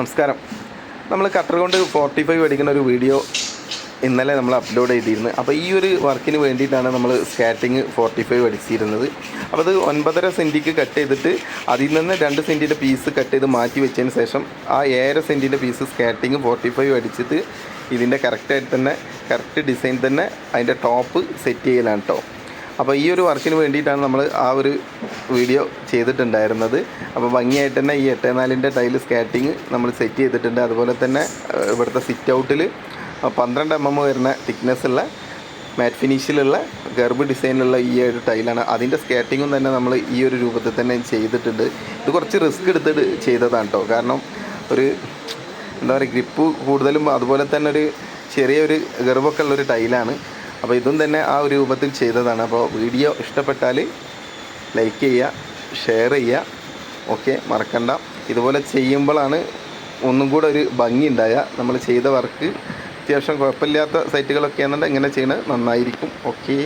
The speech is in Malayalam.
നമസ്കാരം. നമ്മൾ കട്ടർ കൊണ്ട് ഫോർട്ടി ഫൈവ് അടിക്കുന്ന ഒരു വീഡിയോ ഇന്നലെ നമ്മൾ അപ്ലോഡ് ചെയ്തിരുന്നു. അപ്പോൾ ഈ ഒരു വർക്കിന് വേണ്ടിയിട്ടാണ് നമ്മൾ സ്കാറ്റിങ് ഫോർട്ടി ഫൈവ് അടിച്ചിരുന്നത്. അപ്പോൾ അത് ഒൻപതര സെന്റിക്ക് കട്ട് ചെയ്തിട്ട് അതിൽ നിന്ന് രണ്ട് സെന്റിന്റെ പീസ് കട്ട് ചെയ്ത് മാറ്റി വെച്ചതിന് ശേഷം ആ ഏഴര സെന്റിന്റെ പീസ് സ്കാറ്റിങ് ഫോർട്ടി ഫൈവ് അടിച്ചിട്ട് ഇതിന്റെ കറക്റ്റായിട്ട് തന്നെ കറക്റ്റ് ഡിസൈൻ തന്നെ അതിന്റെ ടോപ്പ് സെറ്റ് ചെയ്യലാണ് കേട്ടോ അപ്പോൾ ഈ ഒരു വർക്കിന് വേണ്ടിയിട്ടാണ് നമ്മൾ ആ ഒരു വീഡിയോ ചെയ്തിട്ടുണ്ടായിരുന്നത്. അപ്പോൾ ഭംഗിയായിട്ട് തന്നെ ഈ എട്ട് നാലിന്റെ ടൈൽ സ്കാറ്റിങ് നമ്മൾ സെറ്റ് ചെയ്തിട്ടുണ്ട്. അതുപോലെ തന്നെ ഇവിടുത്തെ സിറ്റ് ഔട്ടിൽ പന്ത്രണ്ട് എം എം വരുന്ന തിക്നെസ് ഉള്ള മാറ്റ് ഫിനിഷിലുള്ള ഗർബ് ഡിസൈനിലുള്ള ഈ ഒരു ടൈലാണ് അതിന്റെ സ്കാറ്റിങ്ങും തന്നെ നമ്മൾ ഈ ഒരു രൂപത്തിൽ തന്നെ ചെയ്തിട്ടുണ്ട്. ഇത് കുറച്ച് റിസ്ക് എടുത്തിട്ട് ചെയ്തതാണ് കേട്ടോ കാരണം ഒരു എന്താ പറയുക ഗ്രിപ്പ് കൂടുതലും അതുപോലെ തന്നെ ഒരു ചെറിയൊരു ഗർഭമൊക്കെ ഉള്ളൊരു ടൈലാണ് അപ്പോൾ ഇതും തന്നെ ആ ഒരു രൂപത്തിൽ ചെയ്തതാണ്. അപ്പോൾ വീഡിയോ ഇഷ്ടപ്പെട്ടാൽ ലൈക്ക് ചെയ്യുക ഷെയർ ചെയ്യുക. ഓക്കെ മറക്കണ്ട. ഇതുപോലെ ചെയ്യുമ്പോഴാണ് ഒന്നും കൂടെ ഒരു ഭംഗി ഉണ്ടാകുക നമ്മൾ ചെയ്ത വർക്ക് അത്യാവശ്യം കുഴപ്പമില്ലാത്ത സൈറ്റുകളൊക്കെ ആണെന്നുണ്ടെങ്കിൽ ഇങ്ങനെ ചെയ്യുന്നത് നന്നായിരിക്കും. ഓക്കെ